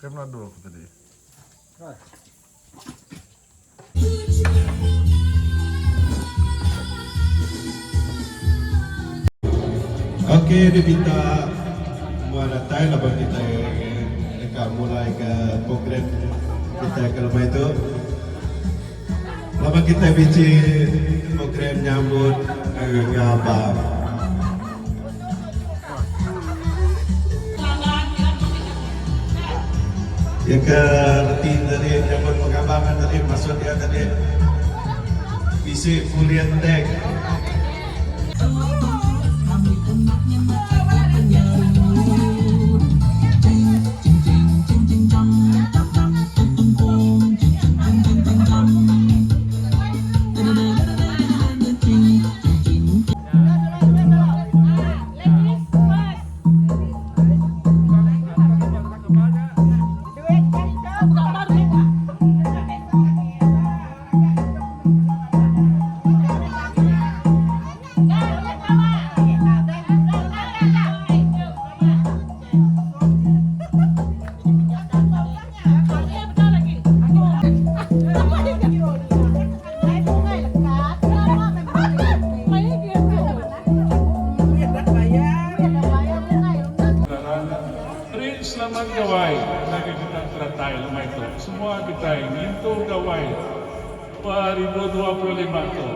Prem nado aku tadi. Okey, dia minta semua datang lepas kita dekat mulai ke program kita ke lepas itu. Lepas kita bincang program nyambut ke abang. Letih tadi nyambut pengabangan tadi maksud dia tadi. Visi kuliah deck itu gawai 2025 itu.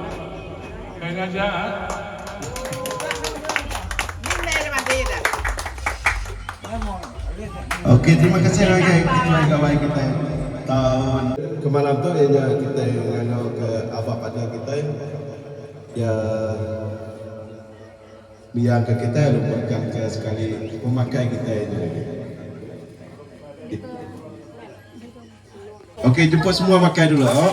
Kayaknya aja. Okey, terima kasih lagi ketua kawan kita tahun kemalam tu ya kita ngano ke abang pada kita ya biar ke kita lupakan ke sekali pemakai kita ini. Okey, jumpa semua makan dulu. Oh.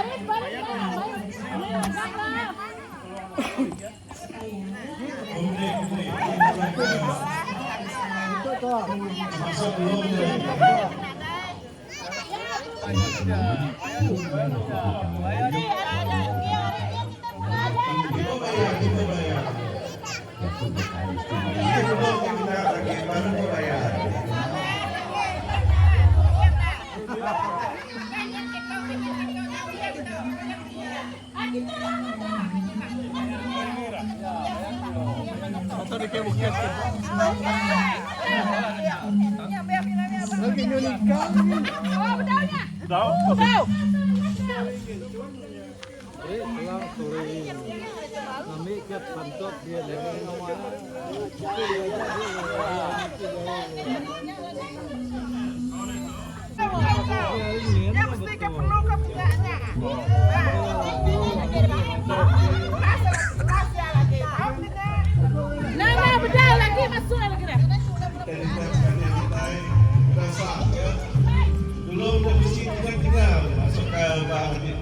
Oke. Kita lagi baru ko bayar? Daw. Ya mesti ke perlu ya. Belum ke masjid tinggal masuk ke bahan ini.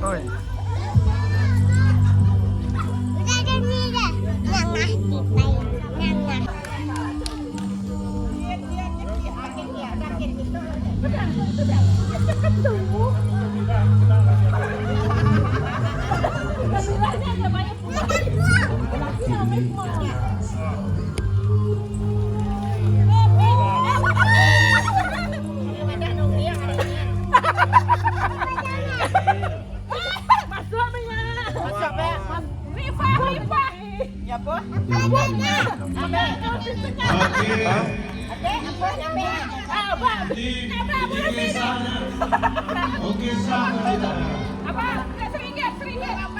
Oi. Oke. Kita. abang, seringgit, seringgit.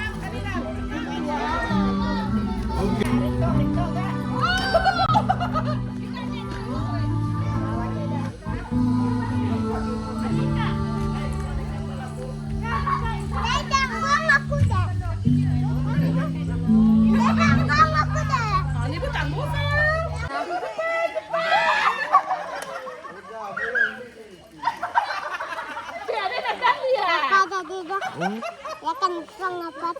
Ya kan sang apa.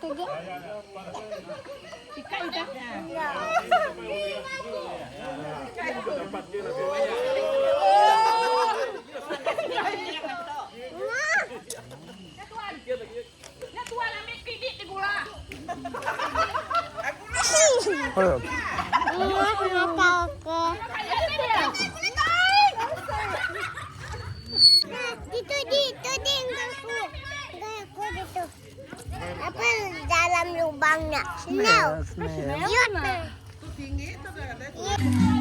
Ya tuan ambil kidik di gula. Oi. Ini nakal ke. Itu di, itu di aku. Aku itu. Apa dalam lubangnya? Snow. Yuk. Tinggi itu dah. Yuk.